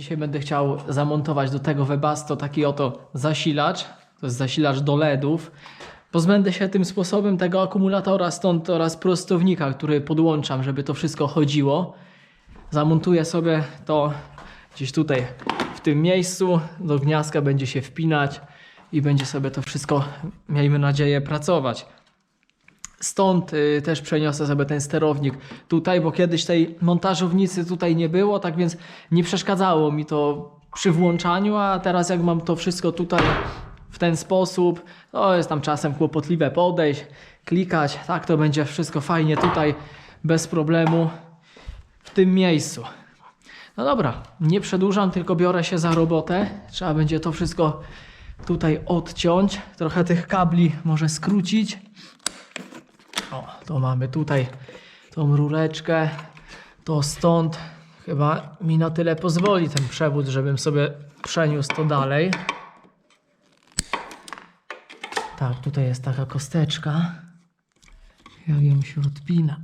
Dzisiaj będę chciał zamontować do tego Webasto taki oto zasilacz. To jest zasilacz do LEDów. Pozbędę się tym sposobem tego akumulatora stąd oraz prostownika, który podłączam, żeby to wszystko chodziło. Zamontuję sobie to gdzieś tutaj w tym miejscu. Do gniazdka będzie się wpinać i będzie sobie to wszystko, miejmy nadzieję, pracować. Stąd y, też przeniosę sobie ten sterownik tutaj, bo kiedyś tej montażownicy tutaj nie było, tak więc nie przeszkadzało mi to przy włączaniu, a teraz jak mam to wszystko tutaj w ten sposób, to jest tam czasem kłopotliwe podejść, klikać, tak to będzie wszystko fajnie tutaj, bez problemu w tym miejscu. No dobra, nie przedłużam, tylko biorę się za robotę. Trzeba będzie to wszystko tutaj odciąć, trochę tych kabli może skrócić. O, to mamy tutaj tą rureczkę. To stąd chyba mi na tyle pozwoli ten przewód, żebym sobie przeniósł to dalej. Tak, tutaj jest taka kosteczka. Jak ją się odpina.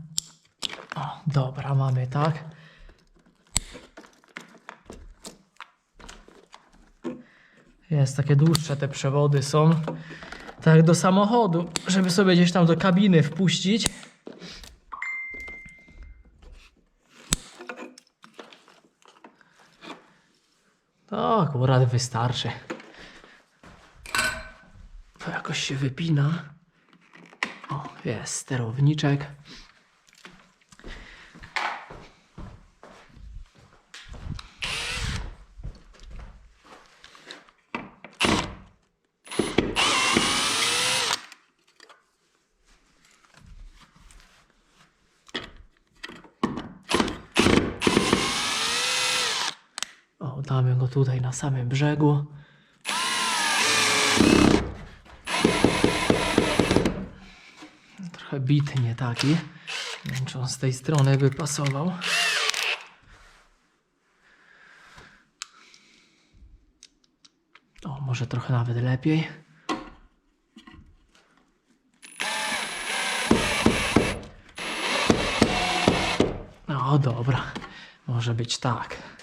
O, dobra, mamy tak. Jest takie dłuższe te przewody są. Tak do samochodu, żeby sobie gdzieś tam do kabiny wpuścić. To akurat wystarczy. To jakoś się wypina. O, jest sterowniczek. O, damy go tutaj na samym brzegu. Trochę bitnie taki. Nie wiem, czy on z tej strony by pasował. O, może trochę nawet lepiej. No dobra, może być tak.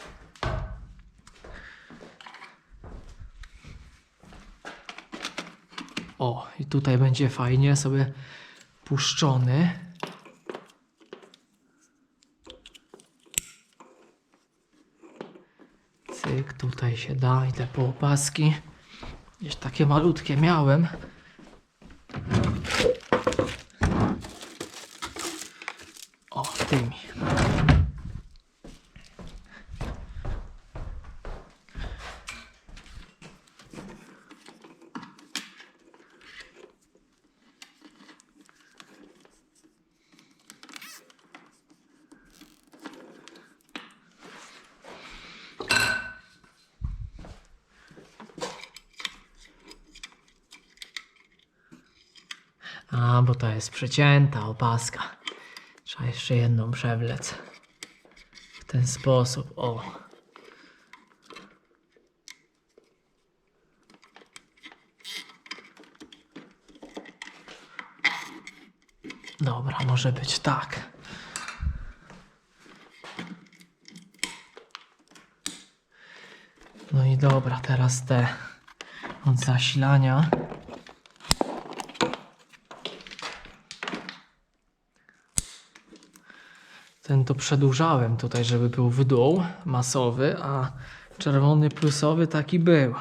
O, i tutaj będzie fajnie sobie puszczony. Cyk, tutaj się da i te połapaski. Gdzieś takie malutkie miałem. O, tymi. A, bo to jest przecięta opaska. Trzeba jeszcze jedną przewlec. W ten sposób, o. Dobra, może być tak. No i dobra, teraz te od zasilania. Ten to przedłużałem tutaj, żeby był w dół masowy, a czerwony plusowy taki był.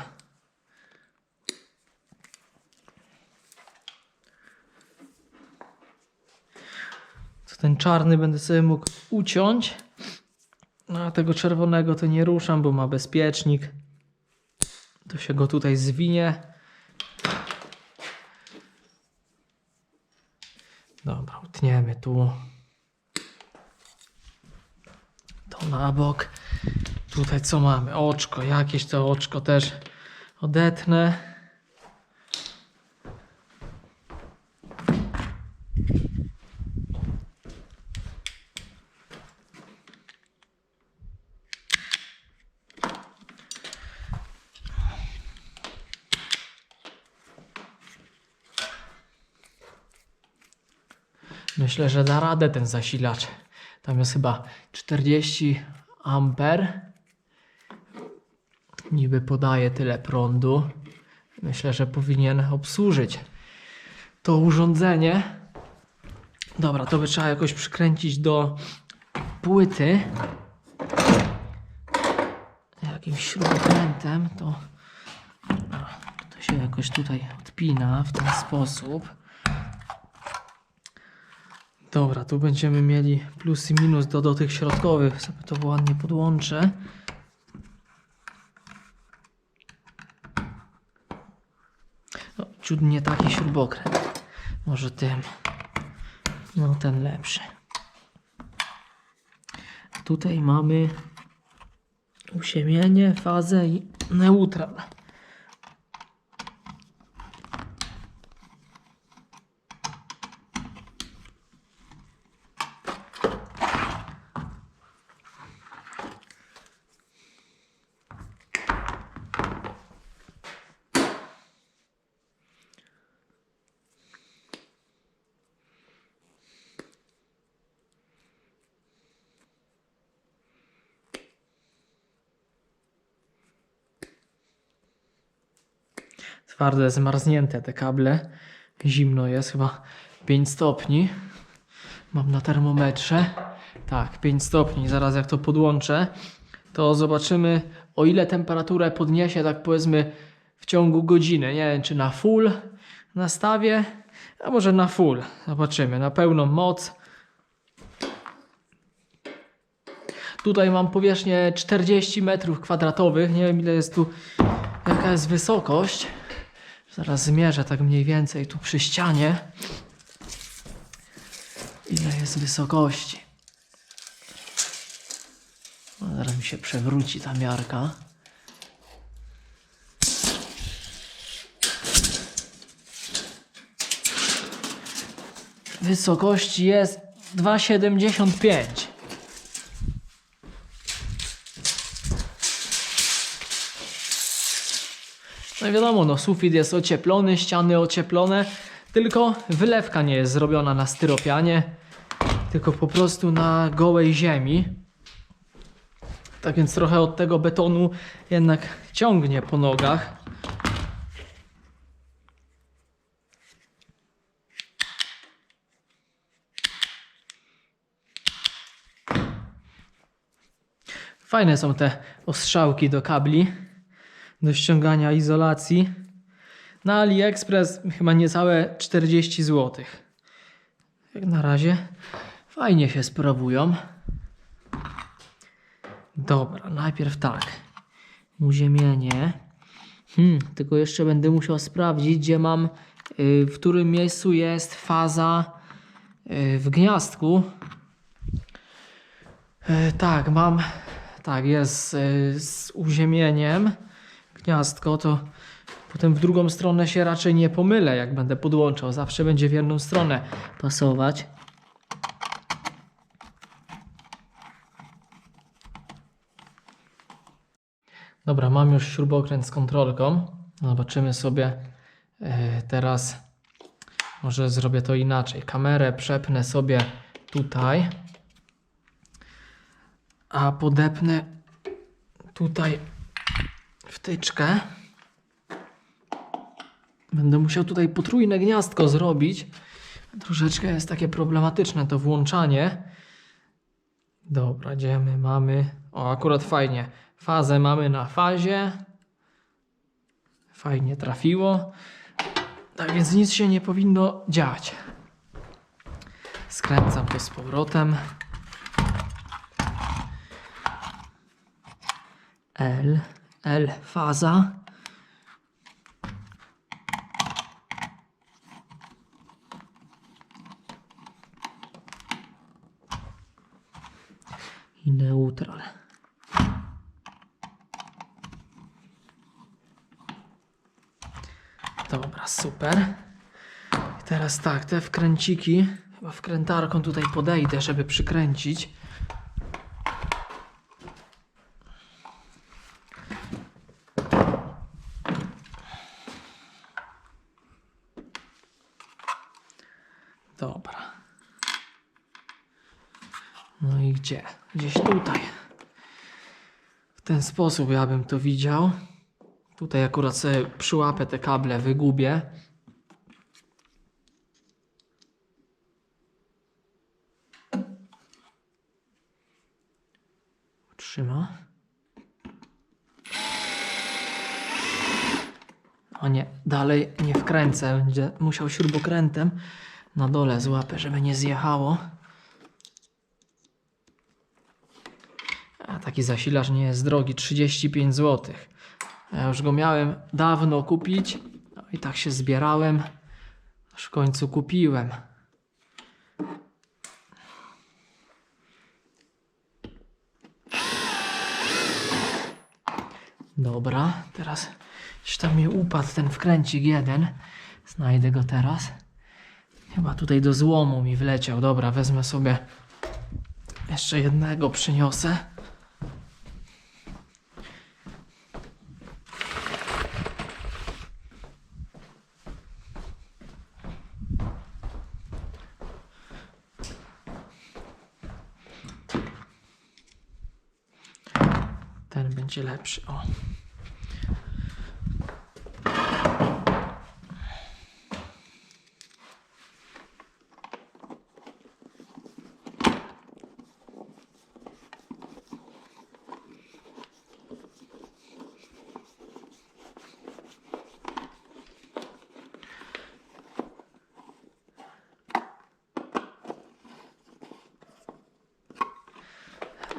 To ten czarny będę sobie mógł uciąć, no a tego czerwonego to nie ruszam, bo ma bezpiecznik. To się go tutaj zwinie. Dobra, utniemy tu. To na bok. Tutaj co mamy? Oczko, jakieś to oczko też odetnę. Myślę, że da radę ten zasilacz. Tam jest chyba 40 amper. niby podaje tyle prądu. Myślę, że powinien obsłużyć to urządzenie. Dobra, to by trzeba jakoś przykręcić do płyty. Jakimś śrubokrętem to, to się jakoś tutaj odpina w ten sposób. Dobra, tu będziemy mieli plus i minus do, do tych środkowych. Sobie to ładnie podłączę. No, ciut nie taki śrubokręt. Może tym. No, ten lepszy. Tutaj mamy usiemienie, fazę i neutral. Twarde, zmarznięte te kable. Zimno jest, chyba 5 stopni. Mam na termometrze. Tak, 5 stopni. Zaraz jak to podłączę, to zobaczymy o ile temperaturę podniesie, tak powiedzmy w ciągu godziny. Nie wiem, czy na full nastawię, a może na full. Zobaczymy. Na pełną moc. Tutaj mam powierzchnię 40 metrów kwadratowych. Nie wiem ile jest tu, jaka jest wysokość. Zaraz zmierzę tak mniej więcej tu przy ścianie. Ile jest wysokości. No, zaraz mi się przewróci ta miarka. Wysokości jest 2,75. No wiadomo, no sufit jest ocieplony, ściany ocieplone, tylko wylewka nie jest zrobiona na styropianie, tylko po prostu na gołej ziemi. Tak więc trochę od tego betonu jednak ciągnie po nogach. Fajne są te ostrzałki do kabli do ściągania izolacji. Na AliExpress chyba niecałe 40 zł. Jak na razie fajnie się sprawują. Dobra, najpierw tak. Uziemienie. Hmm, tylko jeszcze będę musiał sprawdzić, gdzie mam, y, w którym miejscu jest faza y, w gniazdku. Y, tak, mam, tak, jest z uziemieniem gniazdko, to potem w drugą stronę się raczej nie pomylę, jak będę podłączał. Zawsze będzie w jedną stronę pasować. Dobra, mam już śrubokręt z kontrolką. Zobaczymy sobie e, teraz. Może zrobię to inaczej. Kamerę przepnę sobie tutaj, a podepnę tutaj wtyczkę. Będę musiał tutaj potrójne gniazdko zrobić. Troszeczkę jest takie problematyczne to włączanie. Dobra, gdzie my mamy? O, akurat fajnie. Fazę mamy na fazie. Fajnie trafiło. Tak więc nic się nie powinno dziać. Skręcam to z powrotem. L. L faza. I neutral. Dobra, super. I teraz tak, te wkręciki, chyba wkrętarką tutaj podejdę, żeby przykręcić. Dobra. No i gdzie? Gdzieś tutaj. W ten sposób ja bym to widział. Tutaj akurat sobie przyłapę te kable, wygubię. Trzyma. O nie, dalej nie wkręcę. Będzie musiał śrubokrętem na dole złapę, żeby nie zjechało. A taki zasilacz nie jest drogi, 35 zł. Ja już go miałem dawno kupić, no i tak się zbierałem, aż w końcu kupiłem. Dobra, teraz gdzieś tam mi upadł ten wkręcik jeden. Znajdę go teraz. Chyba tutaj do złomu mi wleciał. Dobra, wezmę sobie jeszcze jednego przyniosę. Ten będzie lepszy. O.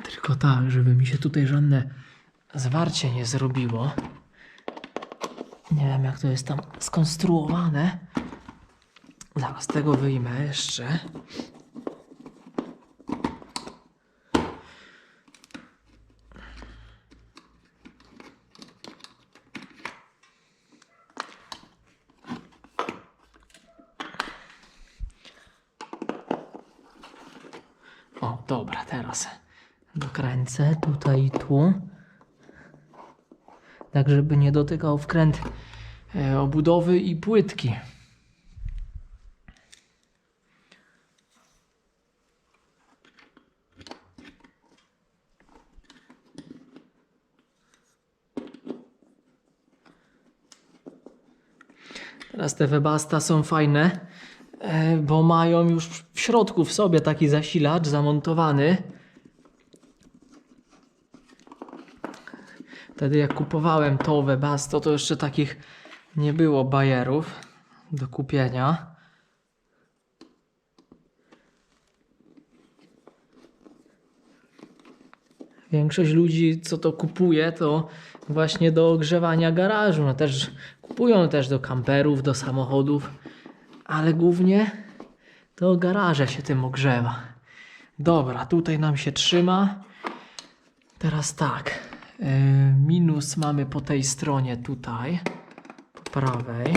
Tylko tak, żeby mi się tutaj żadne zwarcie nie zrobiło. Nie wiem, jak to jest tam skonstruowane. Zaraz tego wyjmę jeszcze. O, dobra, teraz dokręcę tutaj i tu. Tak, żeby nie dotykał wkręt e, obudowy i płytki. Teraz te Webasta są fajne, e, bo mają już w środku w sobie taki zasilacz zamontowany. Wtedy jak kupowałem to Webasto, to jeszcze takich nie było bajerów do kupienia. Większość ludzi, co to kupuje, to właśnie do ogrzewania garażu. No też kupują też do kamperów, do samochodów, ale głównie to garaże się tym ogrzewa. Dobra, tutaj nam się trzyma. Teraz tak. Yy, Minus mamy po tej stronie tutaj, po prawej.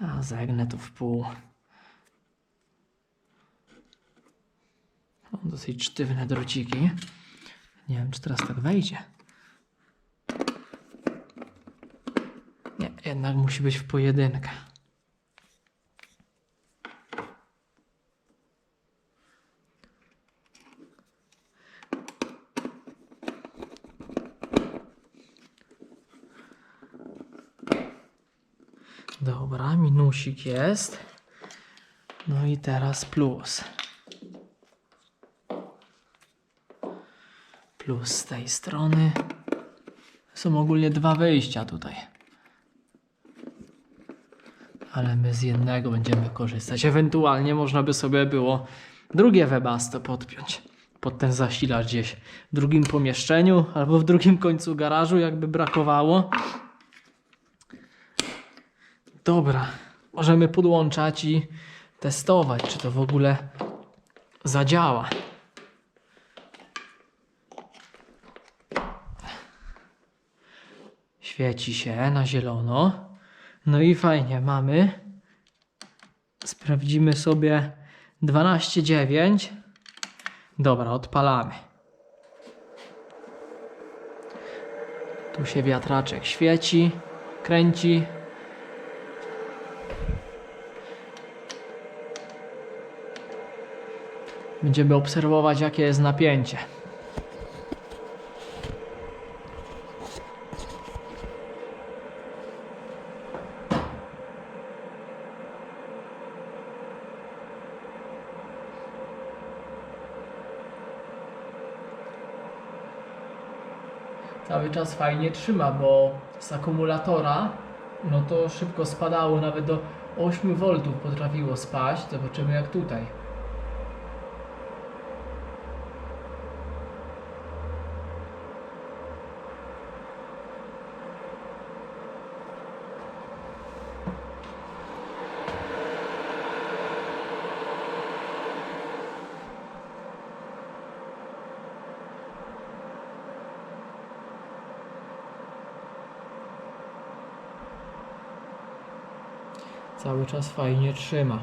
A zegnę to w pół. Są dosyć sztywne drociki. Nie wiem, czy teraz tak wejdzie. Nie, jednak musi być w pojedynkę. Dobra, minusik jest. No i teraz plus. Plus z tej strony. Są ogólnie dwa wyjścia tutaj. Ale my z jednego będziemy korzystać. Ewentualnie można by sobie było drugie webasto podpiąć pod ten zasilacz gdzieś w drugim pomieszczeniu albo w drugim końcu garażu, jakby brakowało. Dobra, możemy podłączać i testować, czy to w ogóle zadziała. Świeci się na zielono. No i fajnie, mamy. Sprawdzimy sobie 12,9. Dobra, odpalamy. Tu się wiatraczek świeci, kręci. Będziemy obserwować, jakie jest napięcie. Cały czas fajnie trzyma, bo z akumulatora no to szybko spadało, nawet do 8 V potrafiło spaść. Zobaczymy jak tutaj. Cały czas fajnie trzyma.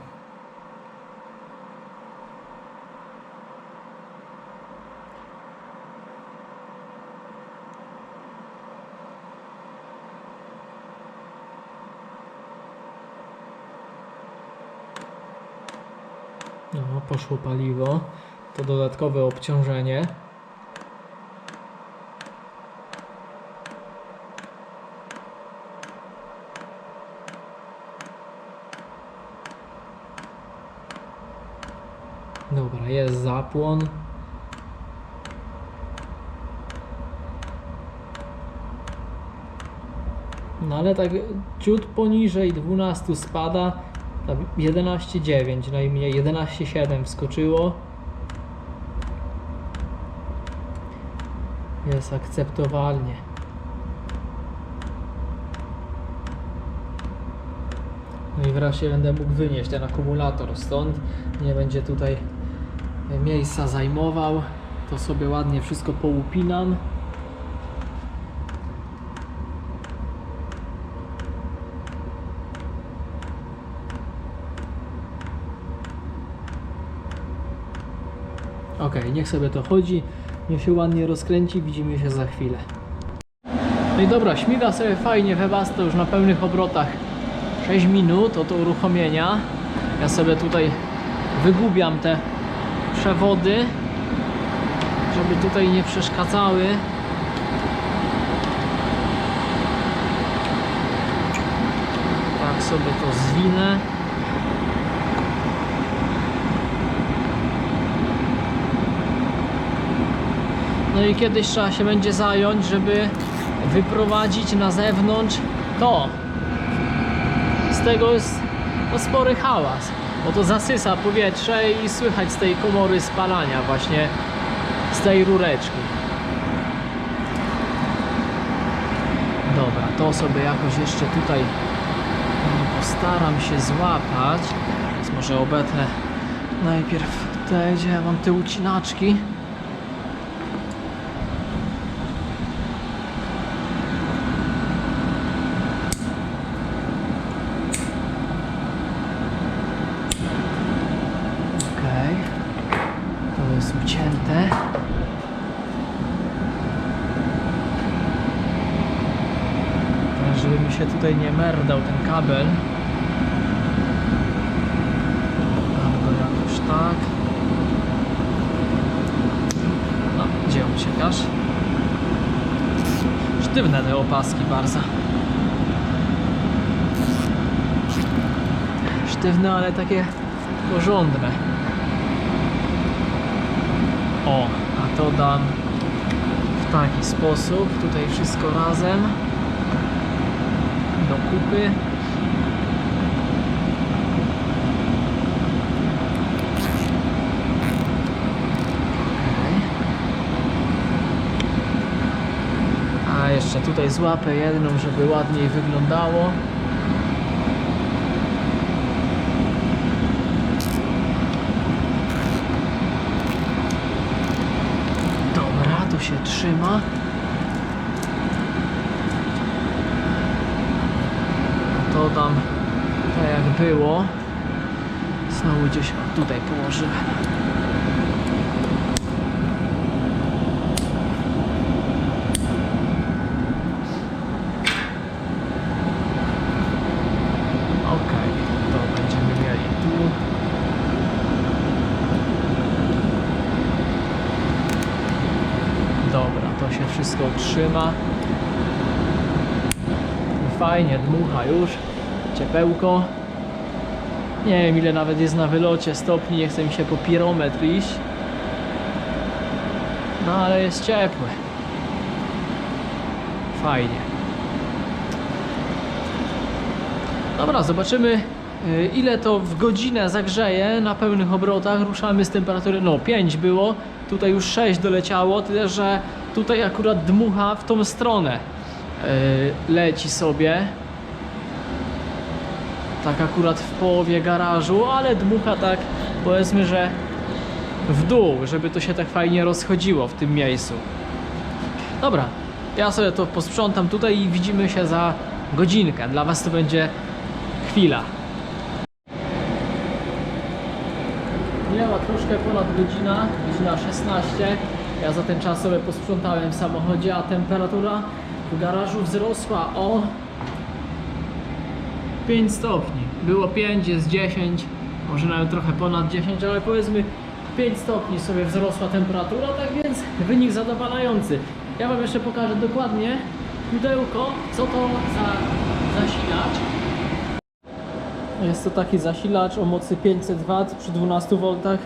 No, poszło paliwo. To dodatkowe obciążenie. Dobra, jest zapłon. No ale tak ciut poniżej 12 spada. Tam 11,9 najmniej, 11,7 wskoczyło. Jest akceptowalnie. No i wreszcie będę mógł wynieść ten akumulator stąd. Nie będzie tutaj miejsca zajmował. To sobie ładnie wszystko połupinam. Ok, niech sobie to chodzi, niech się ładnie rozkręci, widzimy się za chwilę. No i dobra, śmiga sobie fajnie Webasto już na pełnych obrotach 6 minut od uruchomienia. Ja sobie tutaj wygubiam te przewody, żeby tutaj nie przeszkadzały. Tak sobie to zwinę. No i kiedyś trzeba się będzie zająć, żeby wyprowadzić na zewnątrz to. Z tego jest no, spory hałas, bo to zasysa powietrze i słychać z tej komory spalania właśnie z tej rureczki. Dobra, to sobie jakoś jeszcze tutaj mm, postaram się złapać. Może obetnę najpierw te, gdzie ja mam te ucinaczki. Okej. To jest ucięte. Teraz, żeby mi merdał ten kabel. Dam go jakoś tak. No, gdzie uciekasz? Sztywne te opaski bardzo. Sztywne, ale takie porządne. O, a to dam w taki sposób. Tutaj wszystko razem. A jeszcze tutaj złapę jedną, żeby ładniej wyglądało. Dobra, to się trzyma. dodam tak jak było. Znowu gdzieś tutaj położyłem Dobra, to się wszystko trzyma. Fajnie, dmucha już. Ciepełko. Nie wiem ile nawet jest na wylocie stopni, nie chce mi się po pirometr iść. No ale jest ciepłe. Fajnie. Dobra, zobaczymy y, ile to w godzinę zagrzeje na pełnych obrotach. Ruszamy z temperatury, no 5 było, tutaj już 6 doleciało, tyle że tutaj akurat dmucha w tą stronę leci sobie. Tak akurat w połowie garażu, ale dmucha tak powiedzmy, że w dół, żeby to się tak fajnie rozchodziło w tym miejscu. Dobra, ja sobie to posprzątam tutaj i widzimy się za godzinkę. Dla Was to będzie chwila. Minęła troszkę ponad godzina, godzina 16. Ja za ten czas sobie posprzątałem w samochodzie, a temperatura w garażu wzrosła o 5 stopni. Było 5, jest 10, może nawet trochę ponad 10, ale powiedzmy 5 stopni sobie wzrosła temperatura, tak więc wynik zadowalający. Ja Wam jeszcze pokażę dokładnie pudełko, co to za zasilacz. Jest to taki zasilacz o mocy 500 W przy 12 V,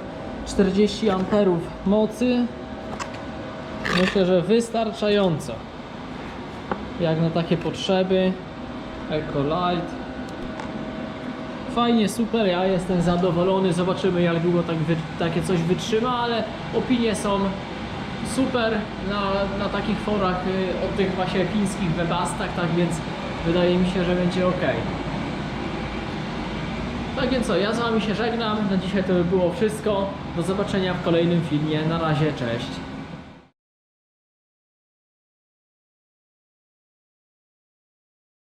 40 A mocy. Myślę, że wystarczająco. Jak na takie potrzeby. Ecolite. Fajnie, super, ja jestem zadowolony. Zobaczymy jak długo tak takie coś wytrzyma, ale opinie są super na, na takich forach y, o tych właśnie chińskich webastach, tak więc wydaje mi się, że będzie ok. Tak więc co, ja z Wami się żegnam. Na dzisiaj to by było wszystko. Do zobaczenia w kolejnym filmie. Na razie, cześć.